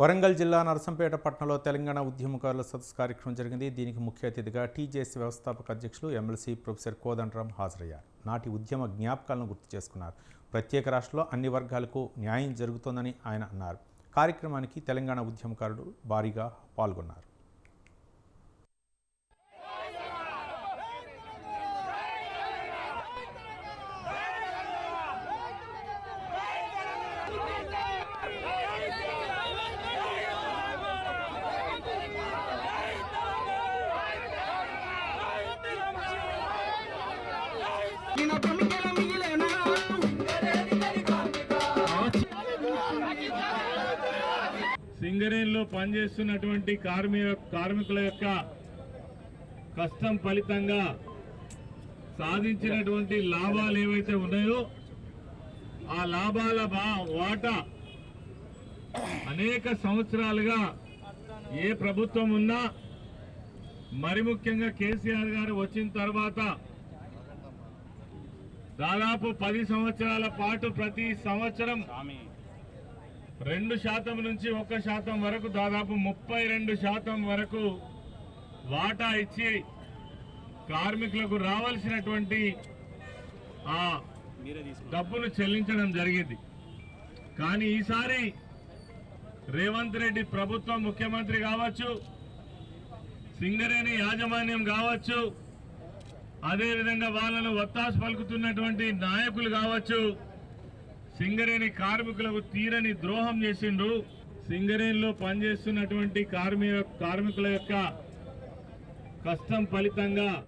వరంగల్ జిల్లా నరసంపేట పట్టణంలో తెలంగాణ ఉద్యమకారుల సదస్సు కార్యక్రమం జరిగింది. దీనికి ముఖ్య అతిథిగా టీజేసీ వ్యవస్థాపక అధ్యక్షులు ఎమ్మెల్సీ ప్రొఫెసర్ కోదండరాం హాజరయ్యారు. నాటి ఉద్యమ జ్ఞాపకాలను గుర్తు చేసుకున్నారు. ప్రత్యేక రాష్ట్రంలో అన్ని వర్గాలకు న్యాయం జరుగుతోందని ఆయన అన్నారు. కార్యక్రమానికి తెలంగాణ ఉద్యమకారులు భారీగా పాల్గొన్నారు. సింగరేణిలో పనిచేస్తున్నటువంటి కార్మిక కార్మికుల యొక్క కష్టం ఫలితంగా సాధించినటువంటి లాభాలు ఏవైతే ఉన్నాయో ఆ లాభాల బా- వాటా అనేక సంవత్సరాలుగా ఏ ప్రభుత్వం ఉన్నా మరి ముఖ్యంగా కేసీఆర్ గారు వచ్చిన తర్వాత దాదాపు పది సంవత్సరాల పాటు ప్రతి సంవత్సరం రెండు శాతం నుంచి ఒక్క శాతం వరకు దాదాపు ముప్పై రెండు శాతం వరకు వాటా ఇచ్చి కార్మికులకు రావాల్సినటువంటి ఆ డబ్బును చెల్లించడం జరిగింది. కానీ ఈసారి రేవంత్ రెడ్డి ప్రభుత్వం ముఖ్యమంత్రి కావచ్చు సింగరేణి యాజమాన్యం కావచ్చు అదేవిధంగా వాళ్ళను ఒత్తాసు పలుకుతున్నటువంటి నాయకులు కావచ్చు. సింగరేణి కార్మికులకు తీరని ద్రోహం చేసిండ్రు. సింగరేణిలో పనిచేస్తున్నటువంటి కార్మిక కార్మికుల యొక్క కష్టం ఫలితంగా